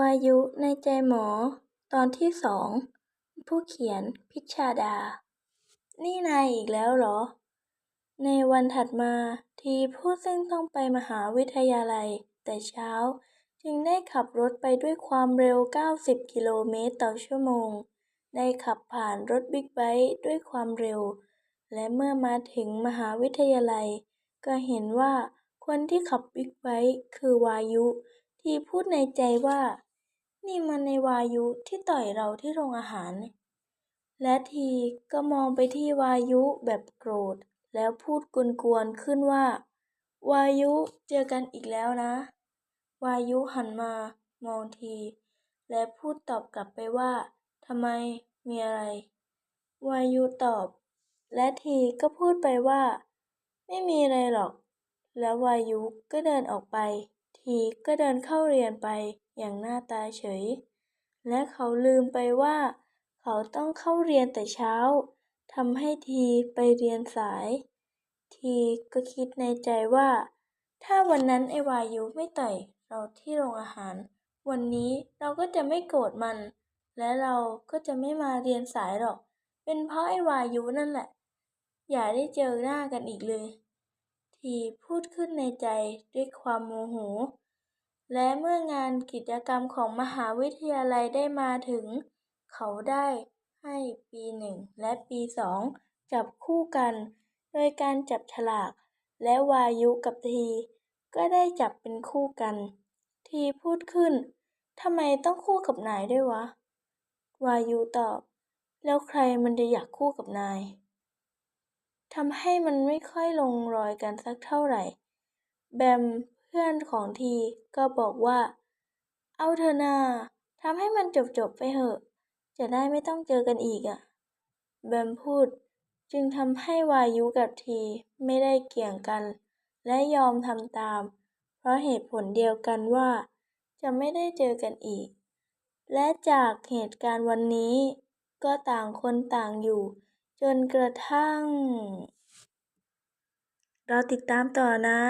วายุในใจหมอ ตอนที่สอง ผู้เขียนพิชชาดา นี่นายอีกแล้วเหรอ ในวันถัดมาทีผู้ซึ่งต้องไปมหาวิทยาลัย แต่เช้า จึงได้ขับรถไปด้วยความเร็ว 90 กิโลเมตรต่อชั่วโมง ได้ขับผ่านรถบิ๊กไบค์ด้วยความเร็ว และเมื่อมาถึงมหาวิทยาลัย ก็เห็นว่าคนที่ขับบิ๊กไบค์คือวายุ ทีพูดในใจว่า นี่มันในวายุที่ต่อยเราที่โรงอาหาร และทีก็มองไปที่วายุแบบโกรธ แล้วพูดกวนๆขึ้นว่า วายุเจอกันอีกแล้วนะ วายุหันมามองที และพูดตอบกลับไปว่าทำไมมีอะไร วายุตอบ และทีก็พูดไปว่า ไม่มีอะไรหรอก แล้ววายุก็เดินออกไป ทีก็เดินเข้าเรียนไปอย่างหน้าตาเฉย และเขาลืมไปว่า เขาต้องเข้าเรียนแต่เช้าทำให้ทีไปเรียนสาย ทีก็คิดในใจว่า ถ้าวันนั้นไอ้วายุไม่ต่อยเราที่โรงอาหาร วันนี้เราก็จะไม่โกรธมัน และเราก็จะไม่มาเรียนสายหรอก เป็นเพราะไอ้วายุนั่นแหละ อย่าได้เจอหน้ากันอีกเลย ทีพูดขึ้นในใจด้วยความโมโห และเมื่องานกิจกรรมของมหาวิทยาลัยได้มาถึง เขาได้ให้ปีหนึ่งและปีสองจับคู่กัน โดยการจับฉลาก และวายุกับที ก็ได้จับเป็นคู่กัน ทีพูดขึ้นทำไมต้องคู่กับนายด้วยวะ วายุตอบ แล้วใครมันจะอยากคู่กับนาย ทำให้มันไม่ค่อยลงรอยกันสักเท่าไหร่ แบมเพื่อนของทีก็บอกว่า เอาเถอนาทำให้มันจบๆไปเหอะ จะได้ไม่ต้องเจอกันอีกอะ แบมพูดจึงทำให้วายุกับทีไม่ได้เกี่ยงกัน และยอมทำตาม เพราะเหตุผลเดียวกันว่า จะไม่ได้เจอกันอีก และจากเหตุการณ์วันนี้ ก็ต่างคนต่างอยู่ จนกระทั่ง เราติดตามต่อนะ